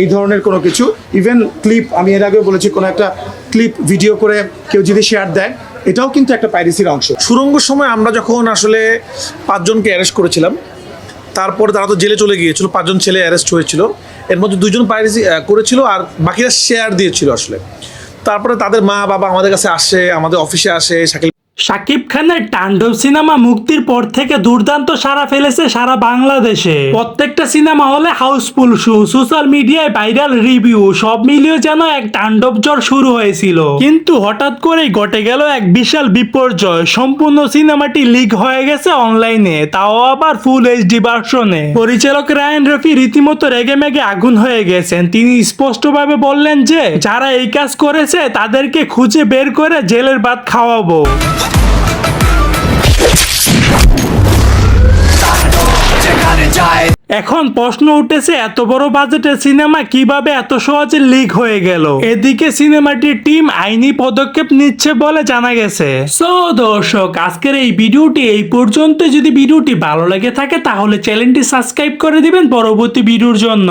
এই ধরনের কোনো কিছু। ইভেন ক্লিপ আমি এর আগেও বলেছি, কোনো একটা ক্লিপ ভিডিও করে কেউ যদি শেয়ার দেয়, এটাও কিন্তু একটা পাইরেসির অংশ। সুরঙ্গ সময় আমরা যখন আসলে পাঁচজনকে অ্যারেস্ট করেছিলাম, তারপরে তারা তো জেলে চলে গিয়েছিল, পাঁচজন ছেলে অ্যারেস্ট হয়েছিল। এর মধ্যে দুজন পাইরেসি করেছিল আর বাকিরা শেয়ার দিয়েছিল আসলে। তারপরে তাদের মা বাবা আমাদের কাছে আসে, আমাদের অফিসে আসে, শাকিল শাকিব খানের তাণ্ডব সিনেমা মুক্তির পর থেকে দুর্দান্ত সারা ফেলেছে সারা বাংলাদেশে। প্রত্যেকটা সিনেমা হলে হাউসফুল শো, সোশ্যাল মিডিয়ায় ভাইরাল রিভিউ, সব মিলিয়ে যেন এক তাণ্ডব জ্বর শুরু হয়েছিল। কিন্তু হঠাৎ করেই ঘটে গেল এক বিশাল বিপর্যয়। সম্পূর্ণ সিনেমাটি লিক হয়ে গেছে অনলাইনে, তাও আবার ফুল এইচডি ভার্সনে। পরিচালক রায়ন রফি রীতিমতো রেগে মেগে আগুন হয়ে গেছেন। তিনি স্পষ্টভাবে বললেন যে, যারা এই কাজ করেছে, তাদেরকে খুঁজে বের করে জেলের ভাত খাওয়াবো। এখন প্রশ্ন উঠেছে, এত বড় বাজেটের সিনেমা কীভাবে এত সহজে লিক হয়ে গেল? এদিকে সিনেমাটির টিম আইনি পদক্ষেপ নিচ্ছে বলে জানা গেছে। সো দর্শক, আজকের এই ভিডিওটি এই পর্যন্ত যদি ভিডিওটি ভালো লেগে থাকে, তাহলে চ্যানেলটি সাবস্ক্রাইব করে দিবেন পরবর্তী ভিডিওর জন্য।